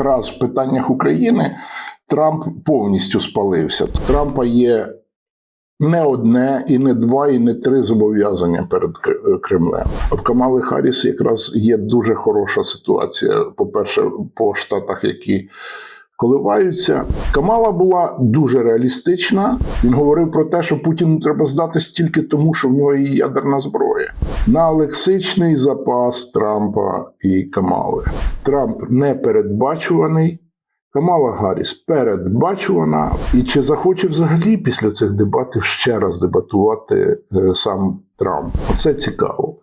якраз в питаннях України Трамп повністю спалився. Трампа є не одне, і не два, і не три зобов'язання перед Кр- Кремлем. В Камали Харріс якраз є дуже хороша ситуація. По-перше, по штатах, які коливаються. Камала була дуже реалістична. Він говорив про те, що Путіну треба здатись тільки тому, що в нього є ядерна зброя. На лексичний запас Трампа і Камали. Трамп непередбачуваний. Камала Гарріс передбачувана. І чи захоче взагалі після цих дебатів ще раз дебатувати е, сам Трамп? Оце цікаво.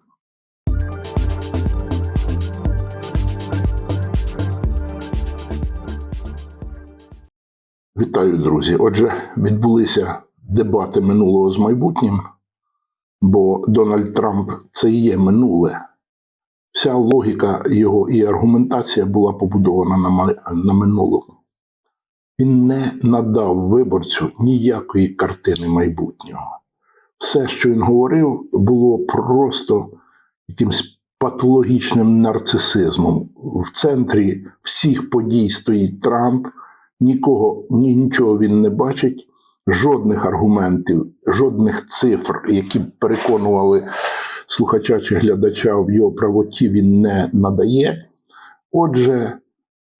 Вітаю, друзі. Отже, відбулися дебати минулого з майбутнім, бо Дональд Трамп це і є минуле. Вся логіка його і аргументація була побудована на, на минулому. Він не надав виборцю ніякої картини майбутнього. Все, що він говорив, було просто якимсь патологічним нарцисизмом. В центрі всіх подій стоїть Трамп, нікого, нічого він не бачить, жодних аргументів, жодних цифр, які б переконували слухача чи глядача в його правоті, він не надає. Отже,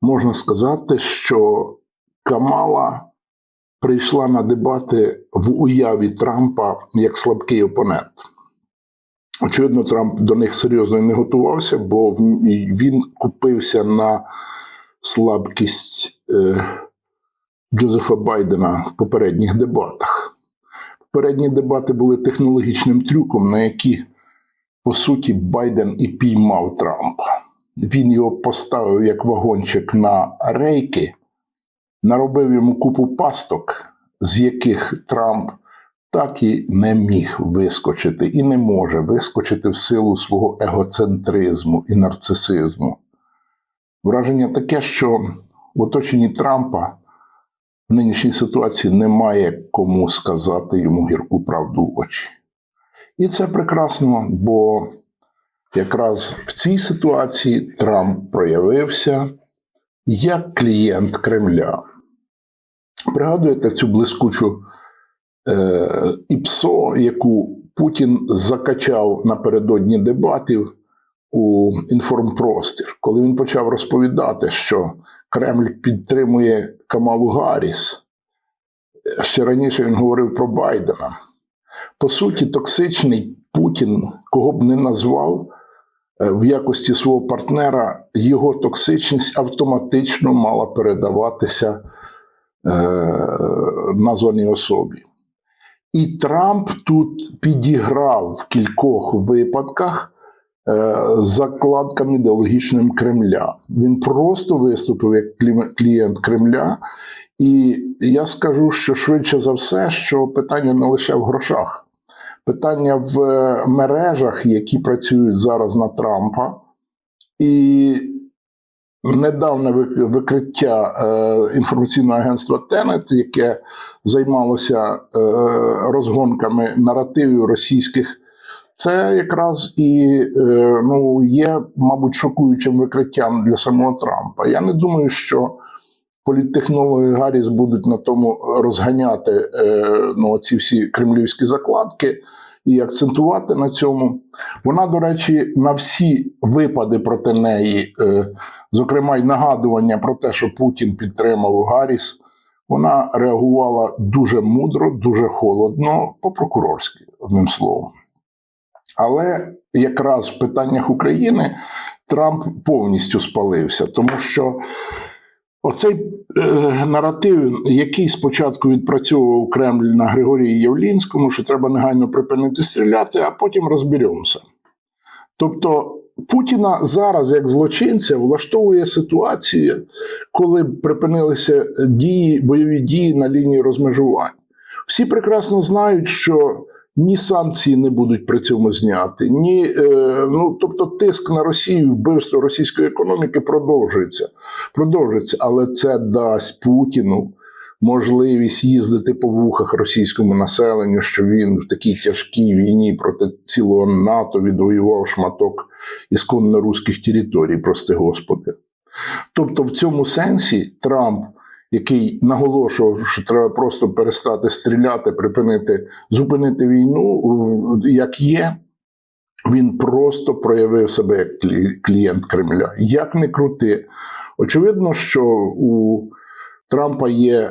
можна сказати, що Камала прийшла на дебати в уяві Трампа як слабкий опонент. Очевидно, Трамп до них серйозно не готувався, бо він купився на слабкість е, Джозефа Байдена в попередніх дебатах. Попередні дебати були технологічним трюком, на які, по суті, Байден і піймав Трампа. Він його поставив як вагончик на рейки, наробив йому купу пасток, з яких Трамп так і не міг вискочити і не може вискочити в силу свого егоцентризму і нарцисизму. Враження таке, що в оточенні Трампа в нинішній ситуації немає кому сказати йому гірку правду в очі. І це прекрасно, бо якраз в цій ситуації Трамп проявився як клієнт Кремля. Пригадуєте цю блискучу е, ІПСО, яку Путін закачав напередодні дебатів у інформпростір, коли він почав розповідати, що Кремль підтримує Камалу Гарріс. Ще раніше він говорив про Байдена. По суті, токсичний Путін, кого б не назвав е, в якості свого партнера, його токсичність автоматично мала передаватися е, названій особі. І Трамп тут підіграв в кількох випадках закладкам ідеологічним Кремля. Він просто виступив як клієнт Кремля. І я скажу, що швидше за все, що питання не лише в грошах, питання в е, мережах, які працюють зараз на Трампа, і недавне викриття е, інформаційного агентства Тенет, яке займалося е, розгонками наративів російських. Це якраз і е, ну, є, мабуть, шокуючим викриттям для самого Трампа. Я не думаю, що політтехнологи Гарріс будуть на тому розганяти е, ну, ці всі кремлівські закладки і акцентувати на цьому. Вона, до речі, на всі випади проти неї, е, зокрема й нагадування про те, що Путін підтримав Гарріс, вона реагувала дуже мудро, дуже холодно, по-прокурорськи, одним словом. Але якраз в питаннях України Трамп повністю спалився, тому що оцей е, наратив, який спочатку відпрацьовував Кремль на Григорії Явлінському, що треба негайно припинити стріляти, а потім розберемося. Тобто Путіна зараз, як злочинця, влаштовує ситуація, коли припинилися дії, бойові дії на лінії розмежування. Всі прекрасно знають, що ні санкції не будуть при цьому зняти, ні, е, ну тобто тиск на Росію, вбивство російської економіки продовжується. Продовжується, але це дасть Путіну можливість їздити по вухах російському населенню, що він в такій тяжкій війні проти цілого НАТО відвоював шматок ісконно руських територій, прости господи. Тобто, в цьому сенсі Трамп, який наголошував, що треба просто перестати стріляти, припинити, зупинити війну, як є, він просто проявив себе як клієнт Кремля. Як не крути, очевидно, що у Трампа є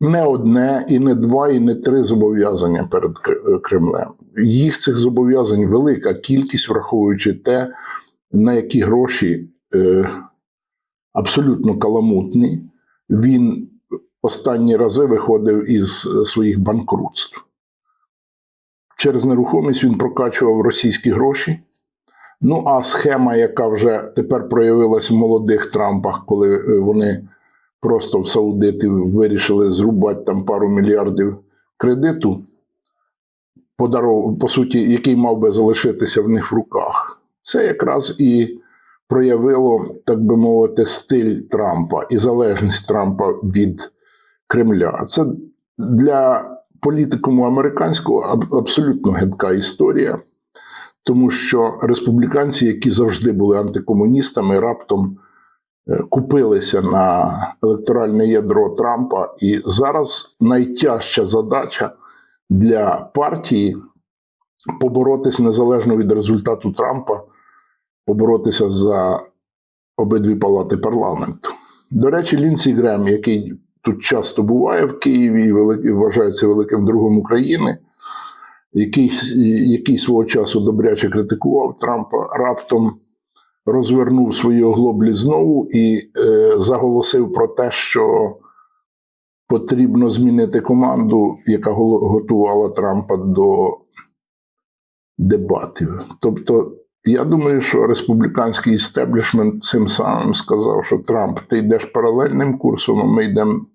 не одне, і не два, і не три зобов'язання перед Кремлем. Їх цих зобов'язань велика кількість, враховуючи те, на які гроші е, абсолютно каламутні. Він останні рази виходив із е, своїх банкрутств. Через нерухомість він прокачував російські гроші. Ну, а схема, яка вже тепер проявилась в молодих Трампах, коли е, вони просто в Саудитів вирішили зрубати там пару мільярдів кредиту, подаров, по суті, який мав би залишитися в них в руках. Це якраз і проявило, так би мовити, стиль Трампа і залежність Трампа від Кремля. Це для політикуму американського абсолютно гидка історія, тому що республіканці, які завжди були антикомуністами, раптом е, купилися на електоральне ядро Трампа, і зараз найтяжча задача для партії поборотися незалежно від результату Трампа, поборотися за обидві палати парламенту. До речі, Лінсі Грем, який тут часто буває в Києві і вважається великим другом України, який, який свого часу добряче критикував Трампа, раптом розвернув свої оглоблі знову і е, заголосив про те, що потрібно змінити команду, яка готувала Трампа до дебатів. Тобто, я думаю, що республіканський істеблішмент цим самим сказав, що Трамп, ти йдеш паралельним курсом, а ми йдемо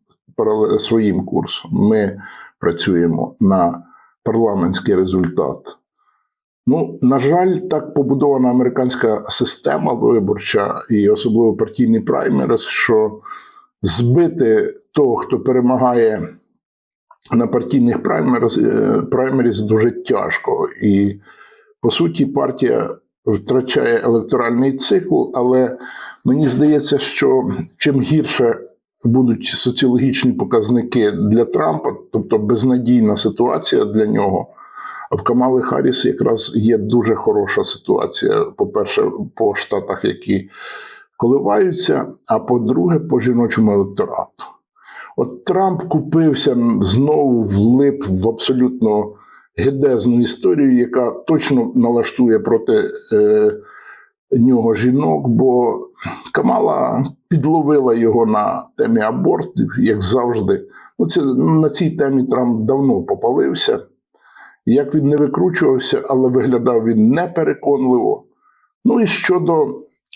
своїм курсом. Ми працюємо на парламентський результат. Ну, на жаль, так побудована американська система виборча і особливо партійний праймерис, що збити того, хто перемагає на партійних праймерис, е, праймерис дуже тяжко. І по суті, партія втрачає електоральний цикл, але мені здається, що чим гірше будуть соціологічні показники для Трампа, тобто безнадійна ситуація для нього. А в Камали Харріс якраз є дуже хороша ситуація. По-перше, по штатах, які коливаються, а по-друге, по жіночому електорату. От Трамп купився знову влип в абсолютно гедезну історію, яка точно налаштує проти е, нього жінок, бо Камала підловила його на темі абортів, як завжди. Ну, це, на цій темі Трамп давно попалився. Як він не викручувався, але виглядав він непереконливо. Ну і щодо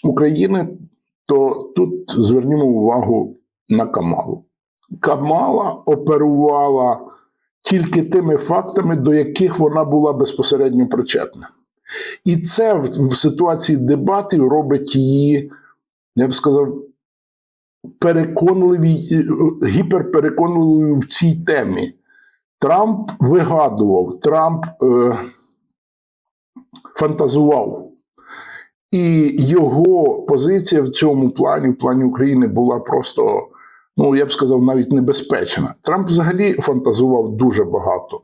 України, то тут звернімо увагу на Камалу. Камала оперувала тільки тими фактами, до яких вона була безпосередньо причетна. І це в, ситуації дебатів робить її, я б сказав, переконливі, гіперпереконливою в цій темі. Трамп вигадував, Трамп е, фантазував. І його позиція в цьому плані, в плані України, була просто, ну я б сказав, навіть небезпечна. Трамп взагалі фантазував дуже багато.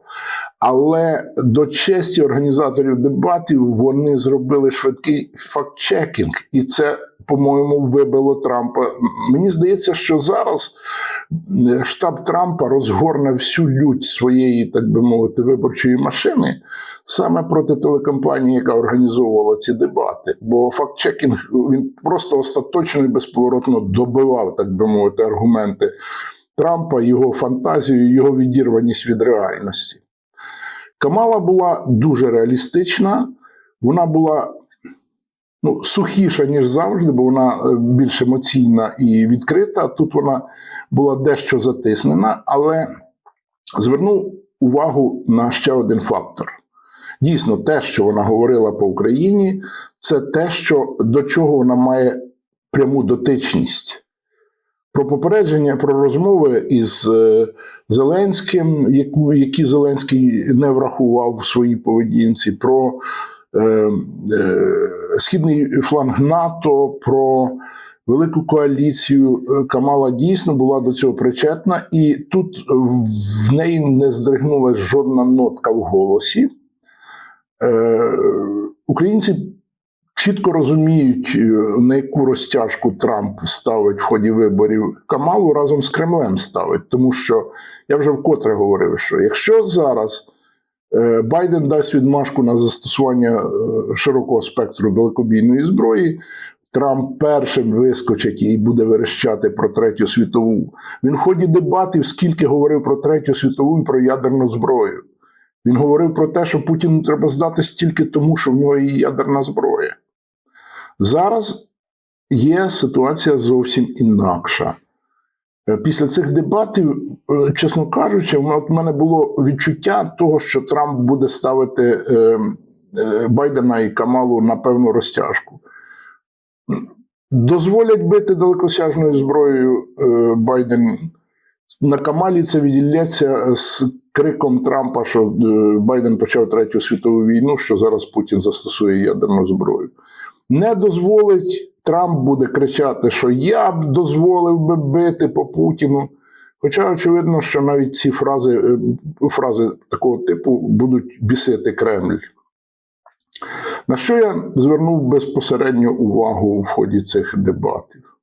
Але до честі організаторів дебатів вони зробили швидкий факт-чекінг, і це, по-моєму, вибило Трампа. Мені здається, що зараз е, штаб Трампа розгорне всю лють своєї, так би мовити, виборчої машини саме проти телекомпанії, яка організовувала ці дебати. Бо факт-чекінг він просто остаточно і безповоротно добивав, так би мовити, аргументи Трампа, його фантазію, його відірваність від реальності. Камала була дуже реалістична, вона була ну, сухіша, ніж завжди, бо вона е, більш емоційна і відкрита. Тут вона була дещо затиснена, але зверну увагу на ще один фактор. Дійсно, те, що вона говорила по Україні, це те, що до чого вона має пряму дотичність. Про попередження, про розмови із е, Зеленським, які Зеленський не врахував в своїй поведінці, про східний фланг НАТО, про велику коаліцію. Е, Камала дійсно була до цього причетна, і тут в неї не здригнулася жодна нотка в голосі. Е, Українці чітко розуміють, е, на яку розтяжку Трамп ставить в ході виборів Камалу разом з Кремлем ставить. Тому що я вже вкотре говорив, що якщо зараз е, Байден дасть відмашку на застосування е, широкого спектру далекобійної зброї. Трамп першим вискочить і буде верещати про третю світову. Він в ході дебатів скільки говорив про третю світову і про ядерну зброю. Він говорив про те, що Путіну треба здатись тільки тому, що в нього є ядерна зброя. Зараз є ситуація зовсім інакша. Е, Після цих дебатів, е, чесно кажучи, в мене- було відчуття того, що Трамп буде ставити е, Байдена і Камалу на певну розтяжку. Дозволять бити далекосяжною зброєю Байден. На Камалі це відділяється з криком Трампа, що Байден почав третю світову війну, що зараз Путін застосує ядерну зброю. Не дозволить, Трамп буде кричати, що я б дозволив би бити по Путіну. Хоча очевидно, що навіть ці фрази, е, фрази такого типу будуть бісити Кремль. На що я звернув безпосередньо увагу в ході цих дебатів?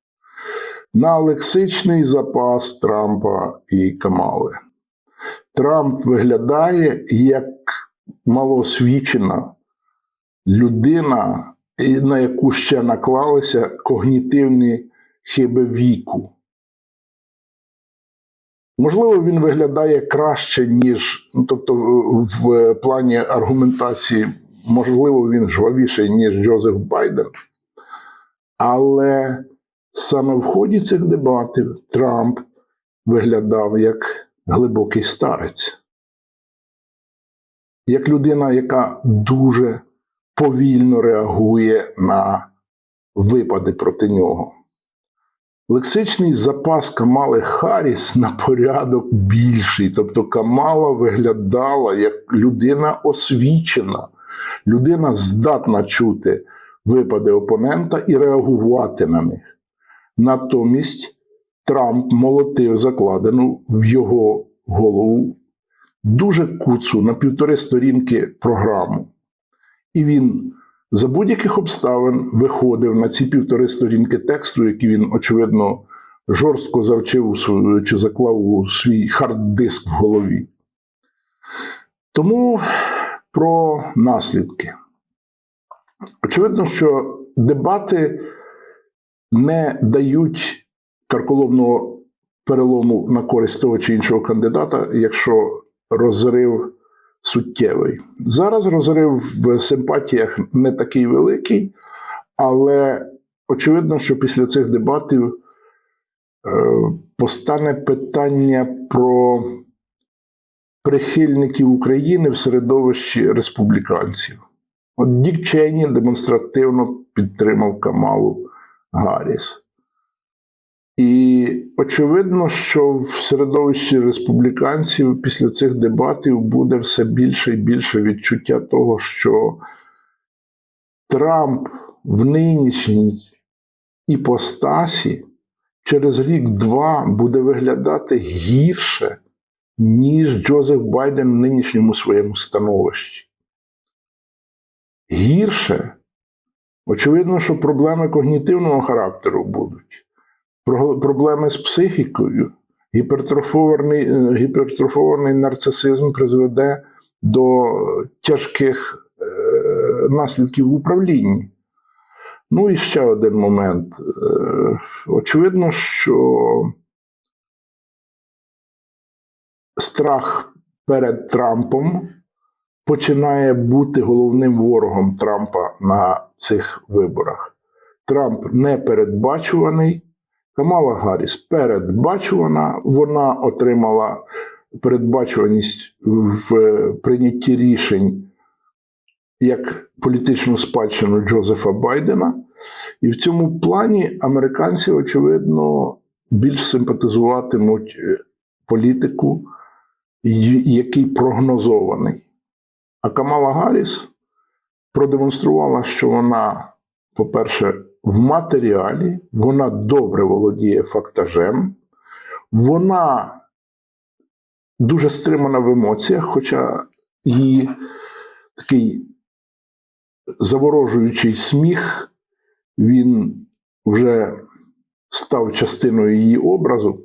На лексичний запас Трампа і Камали. Трамп виглядає як малоосвічена людина, на яку ще наклалися когнітивні хиби віку. Можливо, він виглядає краще, ніж, ну, тобто, в- плані аргументації, можливо, він жвавіший, ніж Джозеф Байден. Але саме в ході цих дебатів Трамп виглядав як глибокий старець, як людина, яка дуже повільно реагує на випади проти нього. Лексичний запас Камали Харріс на порядок більший. Тобто Камала виглядала як людина освічена, людина здатна чути випади опонента і реагувати на них. Натомість Трамп молотив закладену в його голову дуже куцу на півтори сторінки програму. І він за будь-яких обставин виходив на ці півтори сторінки тексту, які він, очевидно, жорстко завчив чи заклав у свій хард-диск в голові. Тому про наслідки. Очевидно, що дебати не дають карколомного перелому на користь того чи іншого кандидата, якщо розрив суттєвий. Зараз розрив в симпатіях не такий великий, але очевидно, що після цих дебатів е, постане питання про прихильників України в середовищі республіканців. От Дік Чейні демонстративно підтримав Камалу Гарріс. І очевидно, що в середовищі республіканців після цих дебатів буде все більше і більше відчуття того, що Трамп в нинішній іпостасі через рік-два буде виглядати гірше, ніж Джозеф Байден в нинішньому своєму становищі. Гірше. Очевидно, що проблеми когнітивного характеру будуть проблеми з психікою, гіпертрофований, е, гіпертрофований нарцисизм призведе до тяжких е, наслідків в управлінні. Ну і ще один момент. Е, очевидно, що страх перед Трампом починає бути головним ворогом Трампа на цих виборах. Трамп непередбачуваний. Камала Гарріс передбачувана, вона отримала передбачуваність в прийнятті рішень як політичну спадщину Джозефа Байдена. І в цьому плані американці, очевидно, більш симпатизуватимуть е, політику, який прогнозований. А Камала Гарріс продемонструвала, що вона, по-перше, в матеріалі, вона добре володіє фактажем, вона дуже стримана в емоціях, хоча її такий заворожуючий сміх, він вже став частиною її образу,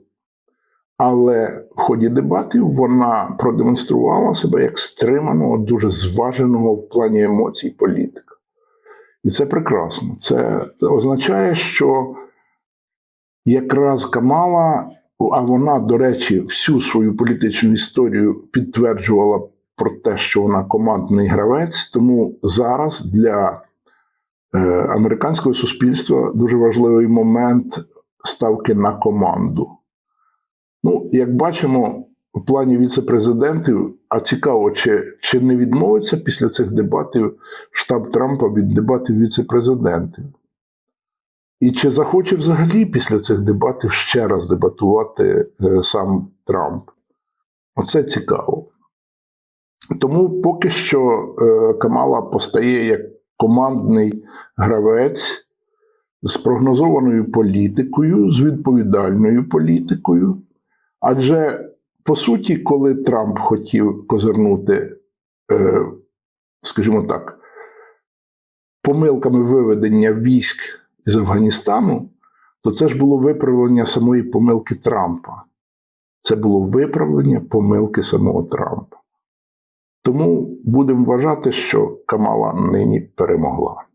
але в ході дебатів вона продемонструвала себе як стриманого, дуже зваженого в плані емоцій політика. І це прекрасно. Це означає, що якраз Камала, а вона, до речі, всю свою політичну історію підтверджувала про те, що вона командний гравець. Тому зараз для е, американського суспільства дуже важливий момент ставки на команду. Ну, як бачимо, в плані віце-президентів, а цікаво, чи, чи не відмовиться після цих дебатів штаб Трампа від дебатів віце-президентів? І чи захоче взагалі після цих дебатів ще раз дебатувати е, сам Трамп? Оце цікаво. Тому поки що е, Камала постає як командний гравець з прогнозованою політикою, з відповідальною політикою. Адже, по суті, коли Трамп хотів козирнути, е, скажімо так, помилками виведення військ з Афганістану, то це ж було виправлення самої помилки Трампа. Це було виправлення помилки самого Трампа. Тому будемо вважати, що Камала нині перемогла.